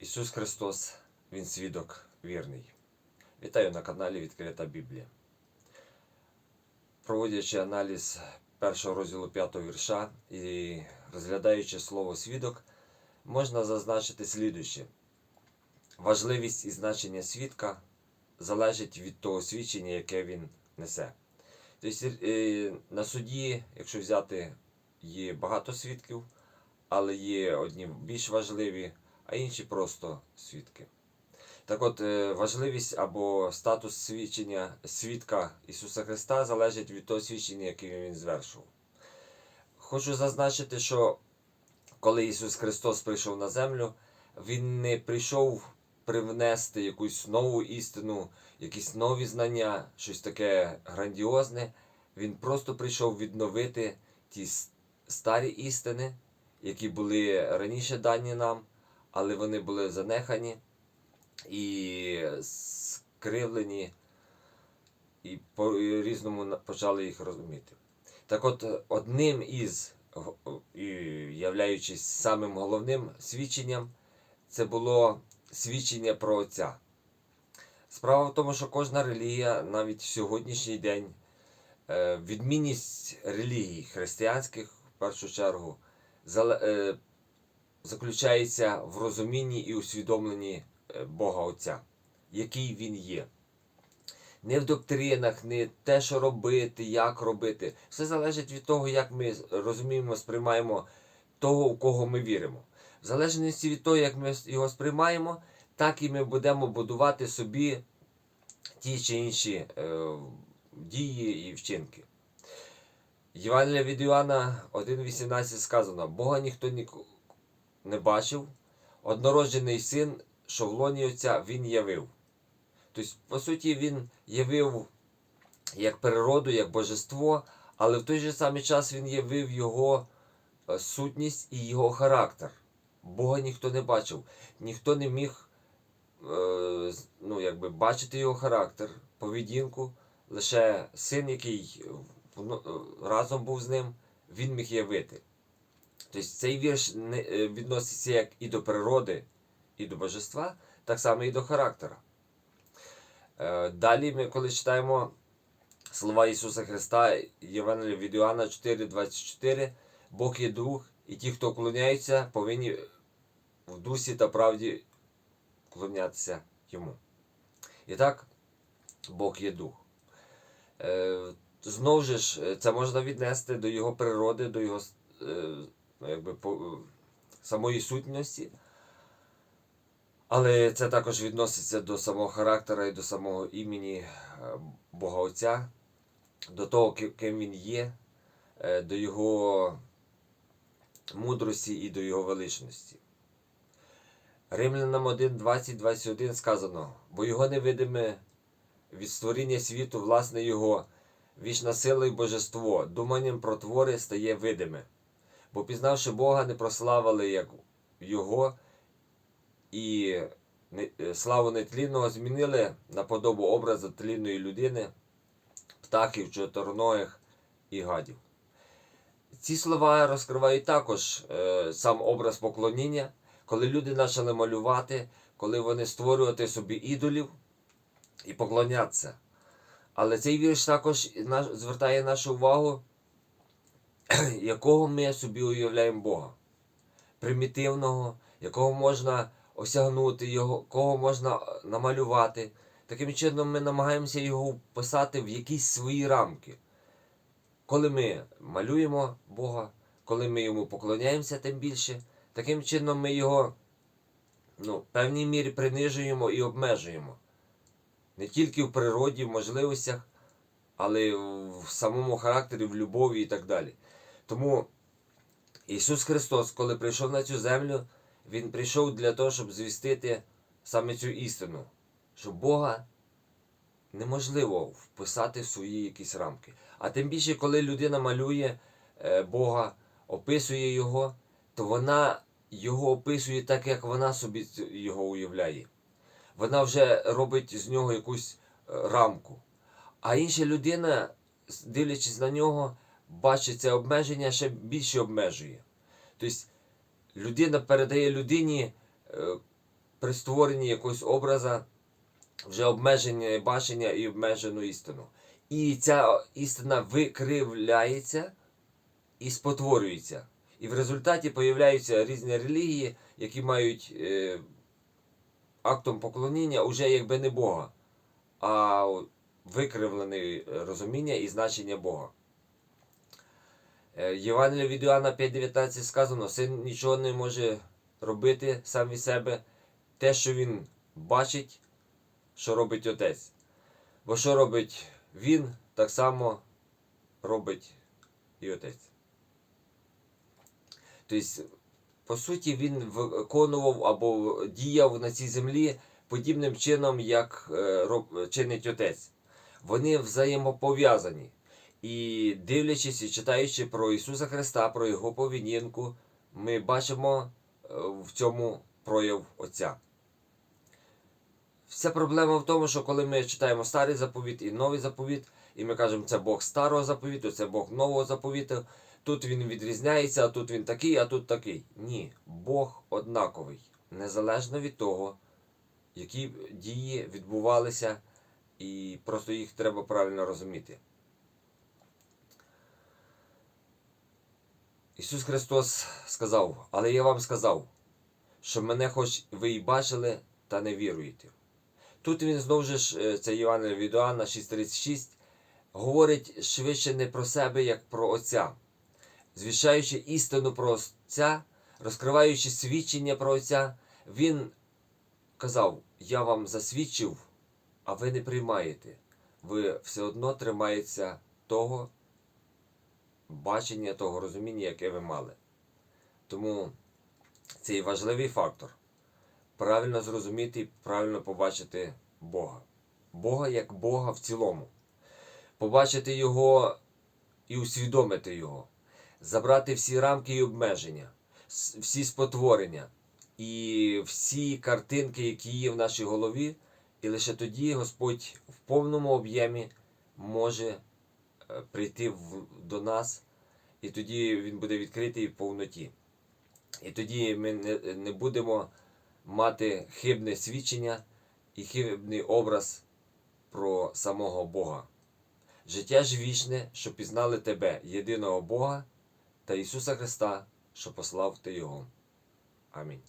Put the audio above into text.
Ісус Христос, Він свідок вірний. Вітаю на каналі Відкрита Біблія. Проводячи аналіз першого розділу п'ятого вірша і розглядаючи слово свідок, можна зазначити слідуюче. Важливість і значення свідка залежить від того свідчення, яке він несе. Тобто е, на суді, якщо взяти, є багато свідків, але є одні більш важливі, а інші просто свідки. Так от, е, важливість або статус свідчення свідка Ісуса Христа залежить від того свідчення, яке Він звершував. Хочу зазначити, що коли Ісус Христос прийшов на землю, Він не прийшов привнести якусь нову істину, якісь нові знання, щось таке грандіозне. Він просто прийшов відновити ті старі істини, які були раніше дані нам, але вони були занехані і скривлені, і по різному почали їх розуміти. Так от, е, одним із, являючись самим головним свідченням, це було свідчення про Отця. Справа в тому, що кожна релігія навіть в сьогоднішній день, е, відмінність релігій християнських в першу чергу, е, заключається в розумінні і усвідомленні е, Бога Отця, який Він є. Не в доктринах, не те, що робити, як робити. Все залежить від того, як ми розуміємо, сприймаємо того, у кого ми віримо. В залежності від того, як ми його сприймаємо, так і ми будемо будувати собі ті чи інші е, дії і вчинки. Євангелія від Іоанна 1.18 сказано: Бога ніхто ніко- не бачив, однороджений син, що в лоні Отця він явив. Тобто, по суті, він явив як природу, як божество, але в той же самий час він явив його е, сутність і його характер. Бога ніхто не бачив, ніхто не міг е, ну, якби, бачити його характер, поведінку. Лише син, який е, разом був з ним, він міг явити. Тобто цей вірш не, е, відноситься як і до природи, і до божества, так само і до характера. Е, Далі ми, коли читаємо слова Ісуса Христа, Євангелія від Іоанна 4,24, Бог є дух, і ті, хто вклоняються, повинні в дусі та правді вклонятися Йому. І так, Бог є дух. Е, Знову ж, це можна віднести до Його природи, до Його ну, якби, по, е, самої сутності. Але це також відноситься до самого характера і до самого імені е, Бога Отця, до того, ким Він є, е, до Його мудрості і до Його величності. Римлянам 1, 20, 21 сказано, бо Його невидиме від створіння світу, власне Його, вічна сила і божество, думанням про твори стає видиме. Бо пізнавши Бога, не прославили як Його, і е, славу нетлінного змінили на подобу образу тлінної людини, птахів, чотирногих і гадів. Ці слова розкривають також е, сам образ поклоніння, коли люди почали малювати, коли вони створювати собі ідолів і поклонятися. Але цей вірш також звертає нашу увагу, якого ми собі уявляємо Бога. Примітивного, якого можна осягнути, його, кого можна е, намалювати. Таким чином ми намагаємося його вписати в якісь свої рамки. Коли ми малюємо Бога, коли ми йому поклоняємося тим більше, таким чином ми його ну, в певній мірі принижуємо і обмежуємо. Не тільки в природі, в можливостях, але в самому характері, в любові і так далі. Тому Ісус Христос, коли прийшов на цю землю, Він прийшов для того, щоб звістити саме цю істину, що Бога неможливо вписати в свої якісь рамки. А тим більше, коли людина малює е, Бога, описує Його, то вона його описує так, як вона собі його уявляє. Вона вже робить з нього якусь е, рамку. А інша людина, дивлячись на нього, бачить це обмеження, ще більше обмежує. Тобто людина передає людині е, при створенні якогось образа вже обмежене бачення і обмежену істину. І ця істина викривляється і спотворюється. І в результаті появляються різні релігії, які мають е, актом поклоніння уже якби не Бога, а викривлене розуміння і значення Бога. Е, Євангелія від Іоанна 5.19 сказано, син нічого не може робити сам від себе, те, що він бачить, що робить отець. Бо що робить він, так само робить і отець. Тобто, по суті, він виконував або діяв на цій землі подібним чином, як е, чинить отець. Вони взаємопов'язані. І дивлячись і читаючи про Ісуса Христа, про Його поведінку, ми бачимо е, в цьому прояв Отця. Вся проблема в тому, що коли ми читаємо старий заповіт і новий заповіт, і ми кажемо, це Бог старого заповіту, це Бог нового заповіту, тут він відрізняється, а тут він такий, а тут такий. Ні, Бог однаковий, незалежно від того, які дії відбувалися, і просто їх треба правильно розуміти. Ісус Христос сказав, але я вам сказав, що мене хоч ви і бачили, та не віруєте. Тут він знову ж, е, це Євангелія від Іоанна 6,36, говорить швидше не про себе, як про Отця, звіщаючи істину про Отця, розкриваючи свідчення про Отця, він казав: Я вам засвідчив, а ви не приймаєте. Ви все одно тримаєтеся того бачення, того розуміння, яке ви мали. Тому цей важливий фактор правильно зрозуміти і правильно побачити Бога. Бога як Бога в цілому. Побачити Його і усвідомити Його, забрати всі рамки і обмеження, всі спотворення і всі картинки, які є в нашій голові, і лише тоді Господь в повному об'ємі може е, прийти в- до нас, і тоді Він буде відкритий в повноті. І тоді ми не, не будемо мати хибне свідчення і хибний образ про самого Бога. Життя ж вічне, що пізнали тебе, єдиного Бога та Ісуса Христа, що послав ти Його. Амінь.